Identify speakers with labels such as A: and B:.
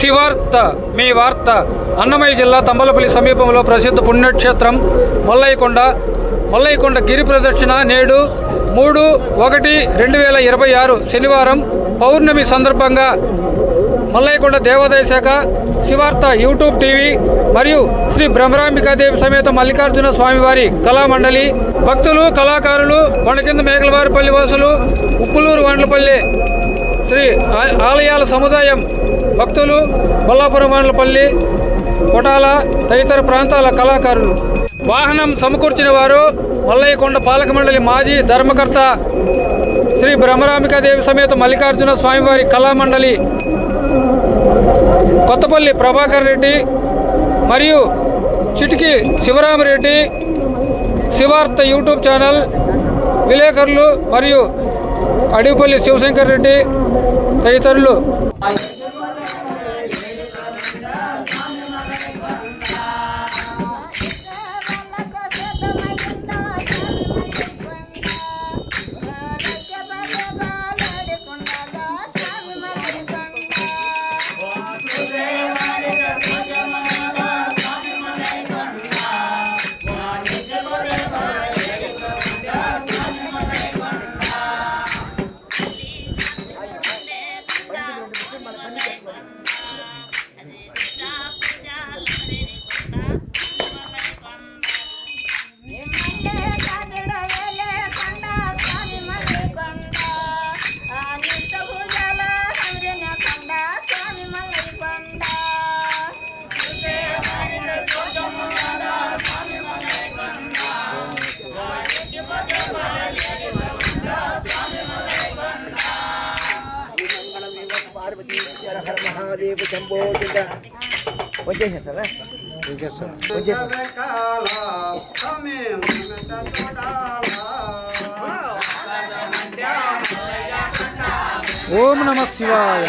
A: శివార్త మీ వార్త అన్నమయ్య జిల్లా తంబలపల్లి సమీపంలో ప్రసిద్ధ పుణ్యక్షేత్రం మల్లయ్యకొండ మల్లయ్యకొండ గిరి ప్రదక్షిణ నేడు మూడు ఒకటి రెండు వేల ఇరవై ఆరు శనివారం పౌర్ణమి సందర్భంగా మల్లయ్యకొండ దేవాదాయ శాఖ శివార్త యూట్యూబ్ టీవీ మరియు శ్రీ బ్రహ్మరాంబికాదేవి సమేత మల్లికార్జున స్వామివారి కళామండలి భక్తులు కళాకారులు కొండకింద మేకలవారిపల్లి వాసులు ఉప్పులూరు వండ్లపల్లి శ్రీ ఆలయాల సముదాయం భక్తులు కొల్లాపురం వండ్లపల్లి కొటాల తదితర ప్రాంతాల కళాకారులు. వాహనం సమకూర్చిన వారు మల్లయ్యకొండ పాలక మండలి మాజీ ధర్మకర్త శ్రీ బ్రహ్మరామికాదేవి సమేత మల్లికార్జున స్వామివారి కళామండలి కొత్తపల్లి ప్రభాకర్ రెడ్డి మరియు చిటికి శివరామరెడ్డి శివార్త యూట్యూబ్ ఛానల్ విలేకరులు మరియు అడిగిపల్లి శివశంకర్ రెడ్డి తదితరులు.
B: మహాదేవ శంభో వచ్చేసాను సార్
A: ఓం నమ శివాయ.